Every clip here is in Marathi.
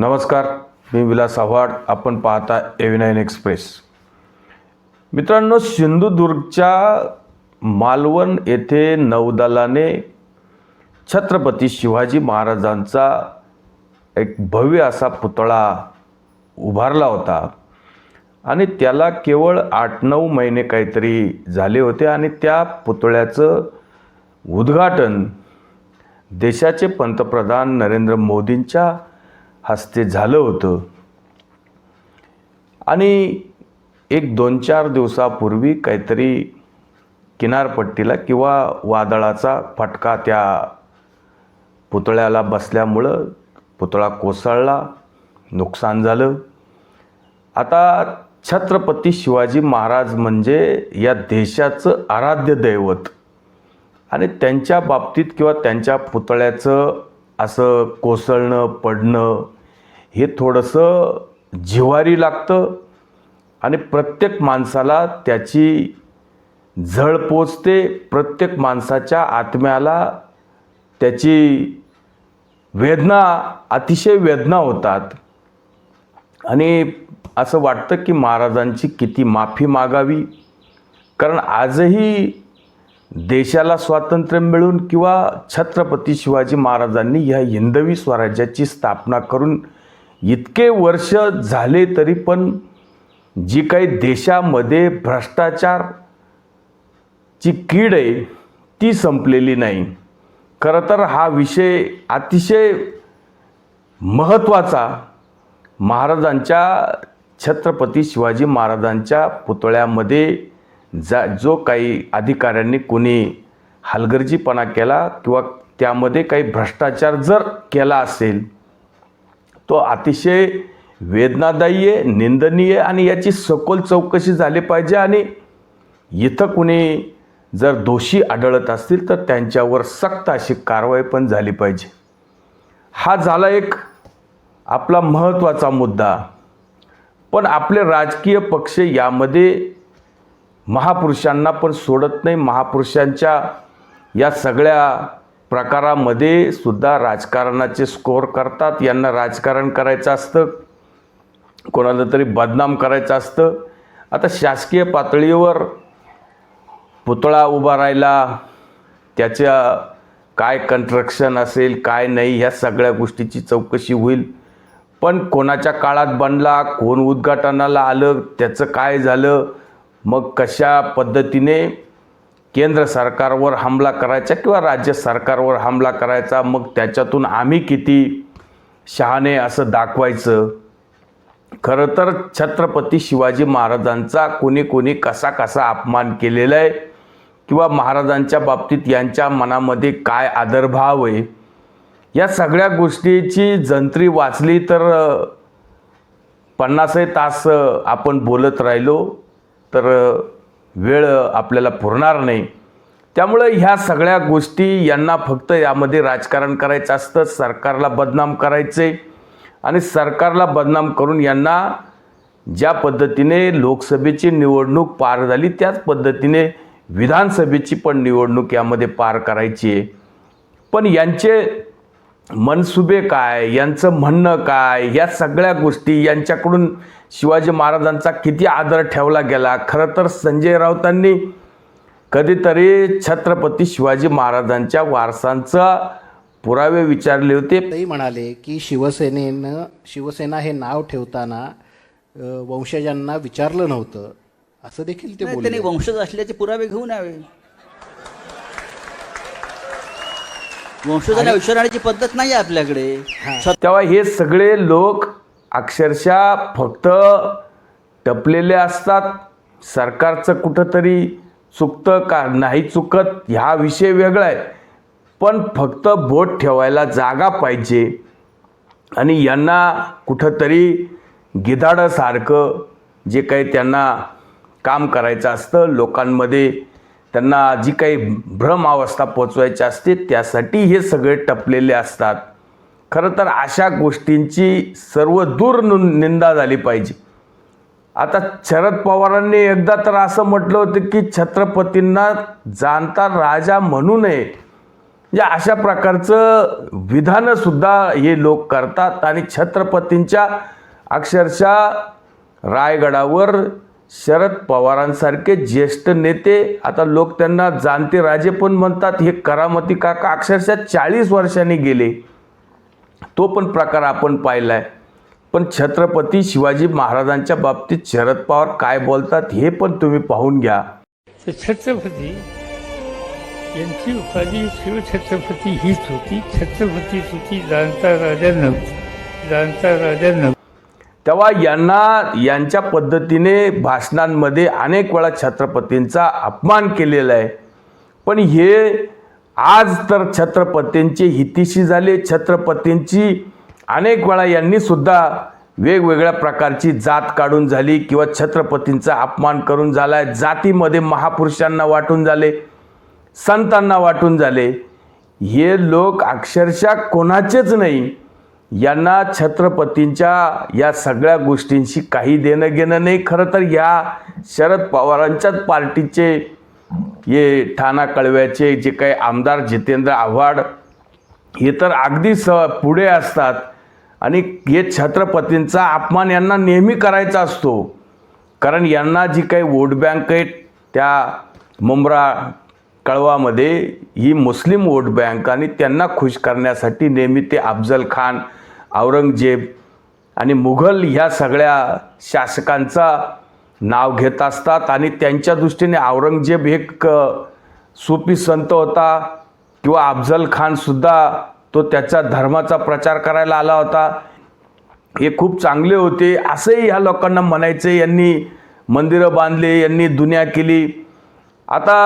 नमस्कार मी विलास आव्हाड. आपण पाहता एव्हिनाईन एक्सप्रेस मित्रांनो सिंधुदुर्गच्या मालवण येथे नौदलाने छत्रपती शिवाजी महाराजांचा एक भव्य असा पुतळा उभारला होता. आणि त्याला केवळ आठ नऊ महिने काहीतरी झाले होते आणि त्या पुतळ्याचं उद्घाटन देशाचे पंतप्रधान नरेंद्र मोदींच्या हस्ते झालं होतं. आणि एक दोन चार दिवसापूर्वी काहीतरी किनारपट्टीला किंवा वादळाचा फटका त्या पुतळ्याला बसल्यामुळं पुतळा कोसळला नुकसान झालं. आता छत्रपती शिवाजी महाराज म्हणजे या देशाचं आराध्य दैवत. आणि त्यांच्या बाबतीत किंवा त्यांच्या पुतळ्याचं असं कोसळणं पडणं हे थोडंसं जिव्हारी लागतं आणि प्रत्येक माणसाला त्याची झळ पोचते. प्रत्येक माणसाच्या आत्म्याला त्याची वेदना अतिशय वेदना होतात. आणि असं वाटतं की महाराजांची किती माफी मागावी. कारण आजही देशाला स्वातंत्र्य मिळून किंवा छत्रपती शिवाजी महाराजांनी ह्या हिंदवी स्वराज्याची स्थापना करून इतके वर्ष झाले तरी पण जी काही देशामध्ये भ्रष्टाचारची कीड आहे ती संपलेली नाही. खरं तर हा विषय अतिशय महत्त्वाचा महाराजांच्या छत्रपती शिवाजी महाराजांच्या पुतळ्यामध्ये जा जो काही अधिकाऱ्यांनी कोणी हलगर्जीपणा केला किंवा त्यामध्ये काही भ्रष्टाचार जर केला असेल तो अतिशय वेदनादायी आहे निंदनीय आणि याची सखोल चौकशी झाली पाहिजे आणि इथं कुणी जर दोषी आढळत असतील तर त्यांच्यावर सक्त अशी कारवाई पण झाली पाहिजे. हा झाला एक आपला महत्त्वाचा मुद्दा. पण आपले राजकीय पक्ष यामध्ये महापुरुषांना पण सोडत नाही. महापुरुषांच्या या सगळ्या प्रकारामध्ये सुद्धा राजकारणाचे स्कोअर करतात. यांना राजकारण करायचं असतं. कोणाला तरी बदनाम करायचं असतं. आता शासकीय पातळीवर पुतळा उभा राहिला. त्याच्या काय कन्स्ट्रक्शन असेल काय नाही ह्या सगळ्या गोष्टीची चौकशी होईल. पण कोणाच्या काळात बनला कोण उद्घाटनाला आलं त्याचं काय झालं मग कशा पद्धतीने केंद्र सरकारवर हमला करायचा किंवा राज्य सरकारवर हमला करायचा मग त्याच्यातून आम्ही किती शहाणे असं दाखवायचं? खरं तर छत्रपती शिवाजी महाराजांचा कोणी कोणी कसा कसा अपमान केलेला आहे किंवा महाराजांच्या बाबतीत यांच्या मनामध्ये काय आदरभाव आहे या सगळ्या गोष्टीची जंत्री वाचली तर पन्नासही तास आपण बोलत राहिलो. तर वेळ आपल्याला पुरणार नाही. त्यामुळं ह्या सगळ्या गोष्टी यांना फक्त यामध्ये राजकारण करायचं असतं सरकारला बदनाम करायचे. आणि सरकारला बदनाम करून यांना ज्या पद्धतीने लोकसभेची निवडणूक पार झाली त्याच पद्धतीने विधानसभेची पण निवडणूक यामध्ये पार करायची आहे. पण यांचे मनसुबे काय यांचं म्हणणं काय या सगळ्या गोष्टी यांच्याकडून शिवाजी महाराजांचा किती आदर ठेवला गेला. खरं तर संजय राऊतांनी कधीतरी छत्रपती शिवाजी महाराजांच्या वारसांचा पुरावे विचारले होते. तेही म्हणाले की शिवसेनेनं शिवसेना हे नाव ठेवताना वंशजांना विचारलं नव्हतं. असं देखील ते बोलले. त्यांनी वंशज असल्याचे पुरावे घेऊन यावे. वंशजांना विचारण्याची पद्धत नाही आहे आपल्याकडे. तेव्हा हे सगळे लोक अक्षरशः फक्त टपलेले असतात. सरकारचं कुठंतरी चुकतं का नाही चुकत ह्या विषय वेगळा आहे. पण फक्त बोट ठेवायला जागा पाहिजे. आणि यांना कुठंतरी गिधाडासारखं जे काही त्यांना काम करायचं असतं लोकांमध्ये त्यांना जी काही भ्रम अवस्था पोचवायची असते त्यासाठी हे सगळे टपलेले असतात. खरं तर अशा गोष्टींची सर्व दूर निंदा झाली पाहिजे. आता शरद पवारांनी एकदा तर असं म्हटलं होतं की छत्रपतींना जाणता राजा म्हणू नये. म्हणजे अशा प्रकारचं विधानंसुद्धा हे लोक करतात आणि छत्रपतींच्या अक्षरशः रायगडावर शरद पवारांसारखे ज्येष्ठ नेते आता लोक त्यांना जाणते राजे पण म्हणतात हे करामती काका अक्षरशः चाळीस वर्षांनी गेले. तो पण प्रकार आपण पाहिलाय. पण छत्रपती शिवाजी महाराजांच्या बाबतीत शरद पवार काय बोलतात हे पण तुम्ही पाहून घ्या. छत्रपती यांची उपाधी शिवछत्रपती हीच होती. छत्रपतीच होती जाणता राजा नव्हती. जाणता राजा नव्हती. तेव्हा यांना यांच्या पद्धतीने भाषणांमध्ये अनेक वेळा छत्रपतींचा अपमान केलेला आहे. पण हे आज तर छत्रपतींचे हितीशी झाले छत्रपतींची अनेक वेळा यांनीसुद्धा वेगवेगळ्या प्रकारची जात काढून झाली किंवा छत्रपतींचा अपमान करून झाला आहे जातीमध्ये महापुरुषांना वाटून झाले संतांना वाटून झाले. हे लोक अक्षरशः कोणाचेच नाही. यांना छत्रपतींच्या या सगळ्या गोष्टींशी काही देणं घेणं नाही. खरं तर या शरद पवारांच्याच पार्टीचे हे ठाणा कळव्याचे जे काही आमदार जितेंद्र आव्हाड हे तर अगदी स पुढे असतात. आणि हे छत्रपतींचा अपमान यांना नेहमी करायचा असतो. कारण यांना जी काही वोट बँक आहे त्या मुंब्रा कळवामध्ये ही मुस्लिम वोट बँक आणि त्यांना खुश करण्यासाठी नेहमी ते अफजल खान औरंगजेब आणि मुघल ह्या सगळ्या शासकांचा नाव घेत असतात आणि त्यांच्या दृष्टीने औरंगजेब एक सोपी संत होता किंवा अफजल खानसुद्धा तो त्याच्या धर्माचा प्रचार करायला आला होता. हे खूप चांगले होते. असंही ह्या लोकांना म्हणायचे यांनी मंदिरं बांधले यांनी दुनिया केली. आता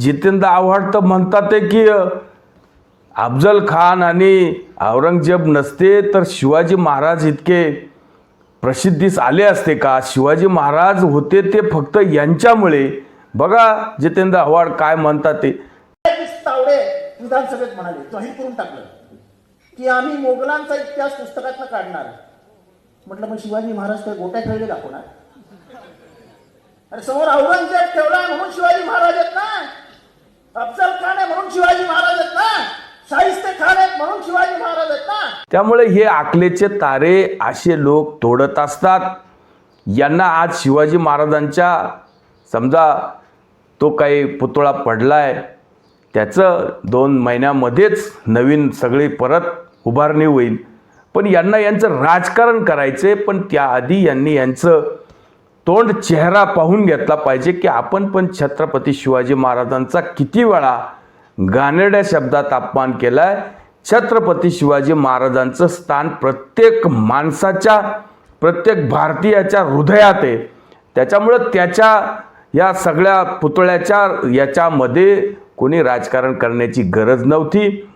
जितेंद्र आव्हाड तर म्हणतात ते की अफजल खान आणि औरंगजेब नसते तर शिवाजी महाराज इतके प्रसिद्धीस आले असते का? शिवाजी महाराज होते ते फक्त यांच्यामुळे. बघा जितेंद्र आव्हाड काय म्हणतात ते. तावडे विधानसभेत म्हणाले जाहीर करून टाकलं. की आम्ही मोगलांचा इतिहास पुस्तकातनं काढणार. म्हटलं मग शिवाजी महाराज काय गोट्या खेळले दाखवणार? अरे समोर औरंगजेब ठेवला म्हणून शिवाजी महाराज आहेत ना. अफजल खान आहे म्हणून शिवाजी महाराज आहेत ना. शाहिस्ते खान आहेत म्हणून शिवाजी महाराज आहेत ना. त्यामुळे हे आकलेचे तारे असे लोक तोडत असतात. यांना आज शिवाजी महाराजांच्या समजा तो काही पुतळा पडला आहे त्याचं दोन महिन्यामध्येच नवीन सगळी परत उभारणी होईल. पण यांना यांचं राजकारण करायचे पण त्याआधी यांनी यांचं तोंड चेहरा पाहून घेतला पाहिजे की आपण पण छत्रपती शिवाजी महाराजांचा किती वेळा गाणेड्या शब्दात अपमान केलाय. छत्रपती शिवाजी महाराजांचं स्थान प्रत्येक माणसाच्या प्रत्येक भारतीयाच्या हृदयात आहे. त्याच्यामुळं त्याच्या या सगळ्या पुतळ्याच्या याच्यामध्ये कोणी राजकारण करण्याची गरज नव्हती.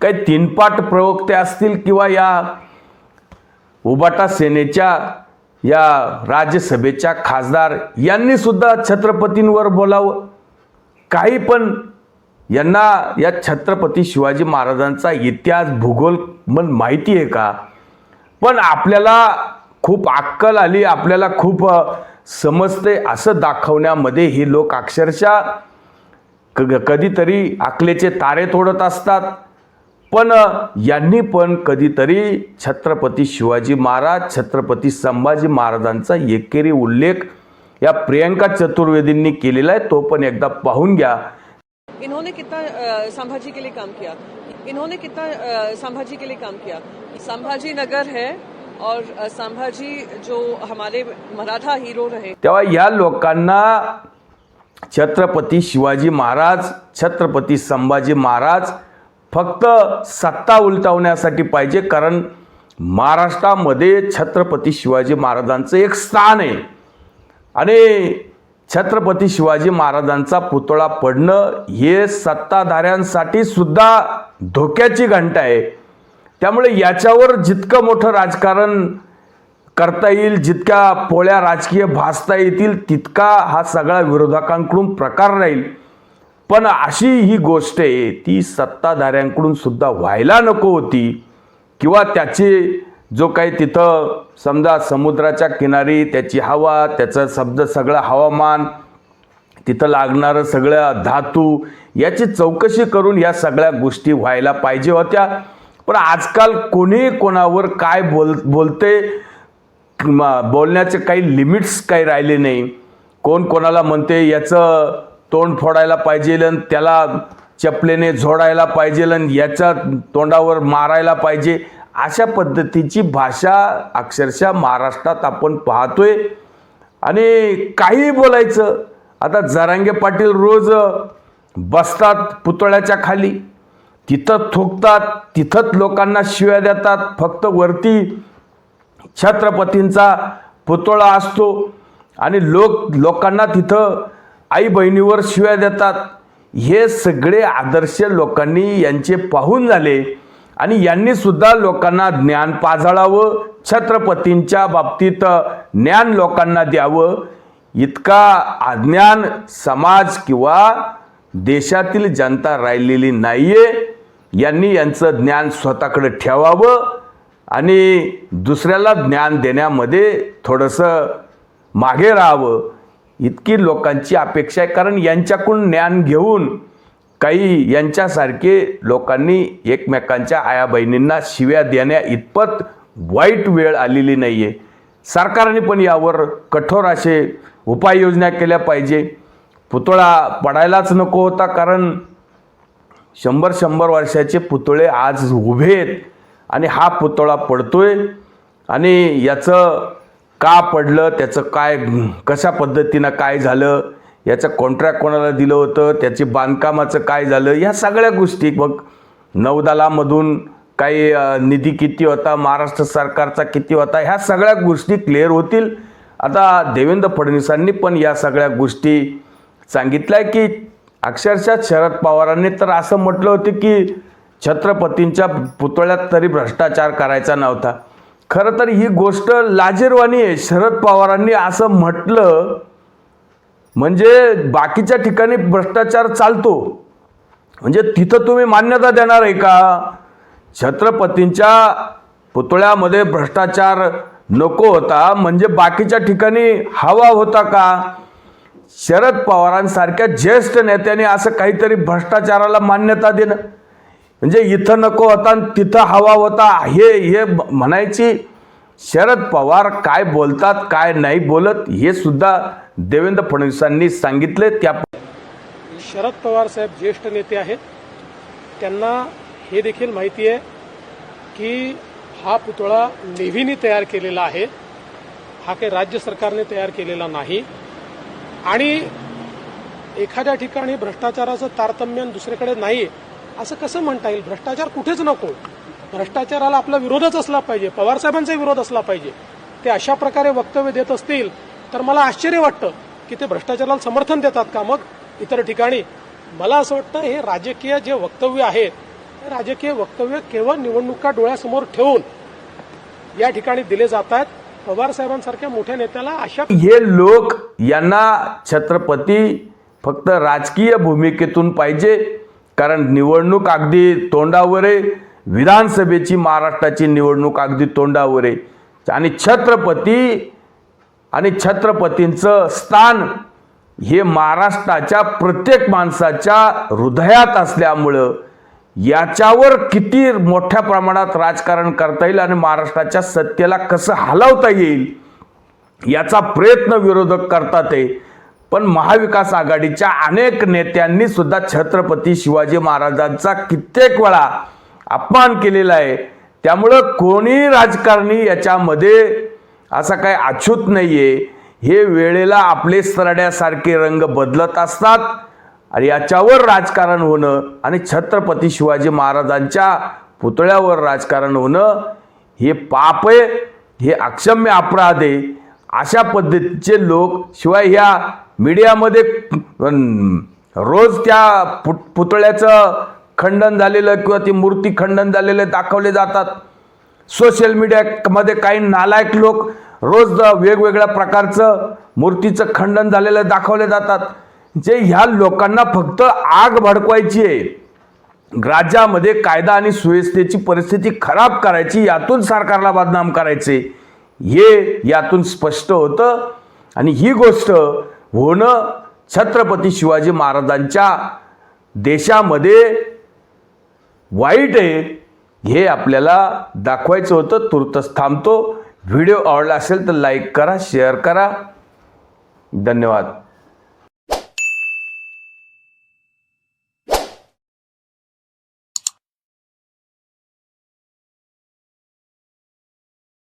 काही तीनपाट प्रवक्ते असतील किंवा या उबाटा सेनेच्या या राज्यसभेच्या खासदार यांनी सुद्धा छत्रपतींवर बोलावं. काही पण यांना या छत्रपती शिवाजी महाराजांचा इतिहास भूगोल मन माहिती आहे का? पण आपल्याला खूप अक्कल आली आपल्याला खूप समजते असं दाखवण्यामध्ये हे लोक अक्षरशः क कधीतरी आकलेचे तारे तोडत असतात. पण यांनी पण कधीतरी छत्रपती शिवाजी महाराज छत्रपती संभाजी महाराजांचा एकेरी उल्लेख या प्रियंका चतुर्वेदींनी केलेला आहे. तो पण एकदा पाहून घ्या. इन्होंने कितना संभाजी के लिए काम किया? इन्होंने कितना संभाजी के लिए काम किया? संभाजी नगर है और संभाजी जो हमारे मराठा हीरो रहे। तेव्हा या लोकांना छत्रपती शिवाजी महाराज छत्रपती संभाजी महाराज फक्त सत्ता उलटवण्यासाठी पाहिजे कारण महाराष्ट्रामध्ये छत्रपती शिवाजी महाराजांचं एक स्थान आहे. आणि छत्रपती शिवाजी महाराजांचा पुतळा पडणं हे सत्ताधाऱ्यांसाठी सुद्धा धोक्याची घंटा आहे. त्यामुळे याच्यावर जितकं मोठं राजकारण करता येईल जितक्या पोळ्या राजकीय भासता येतील तितका हा सगळा विरोधकांकडून प्रकार राहील. पण अशी ही गोष्ट आहे ती सत्ताधाऱ्यांकडून सुद्धा व्हायला नको होती किंवा त्याचे जो काही तिथं समजा समुद्राच्या किनारी त्याची हवा त्याचं शब्द सगळं हवामान तिथं लागणारं सगळ्या धातू याची चौकशी करून या सगळ्या गोष्टी व्हायला पाहिजे होत्या. पण आजकाल कोणी कोणावर काय बोल बोलते म- बोलण्याचे काही लिमिट्स काही राहिले नाही. कोण कोणाला म्हणते याचं तोंड फोडायला पाहिजे आणि त्याला चपलेने झोडायला पाहिजे आणि याच्या तोंडावर मारायला पाहिजे. अशा पद्धतीची भाषा अक्षरशः महाराष्ट्रात आपण पाहतोय. आणि काही बोलायचं आता जरांगे पाटील रोज बसतात पुतळ्याच्या खाली. तिथं थुकतात तिथंच लोकांना शिव्या देतात. फक्त वरती छत्रपतींचा पुतळा असतो. आणि लोक लोकांना तिथं आई बहिणीवर शिव्या देतात. हे सगळे आदर्श लोकांनी यांचे पाहून झाले. आणि यांनी सुद्धा लोकांना ज्ञान पाजळावं छत्रपतींच्या बाबतीत ज्ञान लोकांना द्यावं. इतका अज्ञान समाज किंवा देशातील जनता राहिलेली नाहीये. यांनी यांचं ज्ञान स्वतःकडे ठेवावं आणि दुसऱ्याला ज्ञान देण्यामध्ये थोडंसं मागे राहावं. इतकी लोकांची अपेक्षा आहे. कारण यांच्याकडून ज्ञान घेऊन काही यांच्यासारखे लोकांनी एकमेकांच्या आया बहिणींना शिव्या देण्या इतपत वाईट वेळ आलेली नाही आहे सरकारने पण यावर कठोर असे उपाययोजना केल्या पाहिजे. पुतळा पडायलाच नको होता कारण शंभर शंभर वर्षाचे पुतळे आज उभे आहेत आणि हा पुतळा पडतोय आणि याचं का पडलं त्याचं काय कशा पद्धतीनं काय झालं याचं कॉन्ट्रॅक्ट कोणाला दिलं होतं त्याची बांधकामाचं काय झालं ह्या सगळ्या गोष्टी. मग नौदलामधून काही निधी किती होता महाराष्ट्र सरकारचा किती होता ह्या सगळ्या गोष्टी क्लिअर होतील. आता देवेंद्र फडणवीसांनी पण या सगळ्या गोष्टी सांगितल्या की अक्षरशः शरद पवारांनी तर असं म्हटलं होतं की छत्रपतींच्या पुतळ्यात तरी भ्रष्टाचार करायचा नव्हता. खरं तर ही गोष्ट लाजीरवाणी आहे. शरद पवारांनी असं म्हटलं म्हणजे बाकीच्या ठिकाणी भ्रष्टाचार चालतो. म्हणजे तिथं तुम्ही मान्यता देणार आहे का? छत्रपतींच्या पुतळ्यामध्ये भ्रष्टाचार नको होता म्हणजे बाकीच्या ठिकाणी हवा होता का? शरद पवारांसारख्या ज्येष्ठ नेत्याने असं काहीतरी भ्रष्टाचाराला मान्यता देणं म्हणजे इथं नको होता आणि तिथं हवा होता हे हे म्हणायची शरद पवार काय बोलतात काय नाही बोलत हे सुद्धा देवेंद्र फडणवीसांनी सांगितले. त्या शरद पवार साहेब ज्येष्ठ नेते आहेत. त्यांना हे देखील माहिती आहे की हा पुतळा नेव्हीने तयार केलेला आहे. हा काही राज्य सरकारने तयार केलेला नाही. आणि एखाद्या ठिकाणी भ्रष्टाचाराचं तारतम्य दुसरीकडे नाही असं कसं म्हणता येईल? भ्रष्टाचार कुठेच नको. भ्रष्टाचाराला आपला विरोधच असला पाहिजे पवारसाहेबांचा विरोध असला पाहिजे ते अशा प्रकारे वक्तव्य देत असतील तर मला आश्चर्य वाटतं की ते भ्रष्टाचाराला समर्थन देतात का मग इतर ठिकाणी. मला असं वाटतं हे राजकीय जे वक्तव्य आहेत हे राजकीय वक्तव्य केवळ निवडणुका डोळ्यासमोर ठेवून या ठिकाणी दिले जात आहेत. पवारसाहेबांसारख्या मोठ्या नेत्याला अशा हे लोक यांना छत्रपती फक्त राजकीय भूमिकेतून पाहिजे कारण निवडणूक अगदी तोंडावर आहे. विधानसभेची महाराष्ट्राची निवडणूक अगदी तोंडावर आहे. आणि छत्रपती आणि छत्रपतींचं स्थान हे महाराष्ट्राच्या प्रत्येक माणसाच्या हृदयात असल्यामुळं याच्यावर किती मोठ्या प्रमाणात राजकारण करता येईल आणि महाराष्ट्राच्या सत्तेला कसं हलवता येईल याचा प्रयत्न विरोधक करतात आहे पण महाविकास आघाडीच्या अनेक नेत्यांनी सुद्धा छत्रपती शिवाजी महाराजांचा कित्येक वेळा अपमान केलेला आहे. त्यामुळं कोणी राजकारणी याच्यामध्ये असा काही अछूत नाही आहे हे वेळेला आपले सरड्यासारखे रंग बदलत असतात आणि याच्यावर राजकारण होणं आणि छत्रपती शिवाजी महाराजांच्या पुतळ्यावर राजकारण होणं हे पाप आहे हे अक्षम्य अपराध आहे. अशा पद्धतीचे लोक शिवाय ह्या मीडियामध्ये रोज त्या पुत पुतळ्याचं खंडन झालेलं किंवा ती मूर्ती खंडन झालेले दाखवले जातात. सोशल मीडियामध्ये काही नालायक लोक रोज द- वेगवेगळ्या प्रकारचं मूर्तीचं खंडन झालेलं दाखवले जातात. जे ह्या लोकांना फक्त आग भडकवायची आहे. राज्यामध्ये कायदा आणि सुव्यवस्थेची परिस्थिती खराब करायची यातून सरकारला बदनाम करायचे. हे यातून स्पष्ट होतं. आणि ही गोष्ट होणं छत्रपती शिवाजी महाराजांच्या देशामध्ये वाईट आहे हे आपल्याला दाखवायचं होतं. तुर्तच थांबतो. व्हिडिओ आवडला असेल तर लाईक करा शेअर करा. धन्यवाद.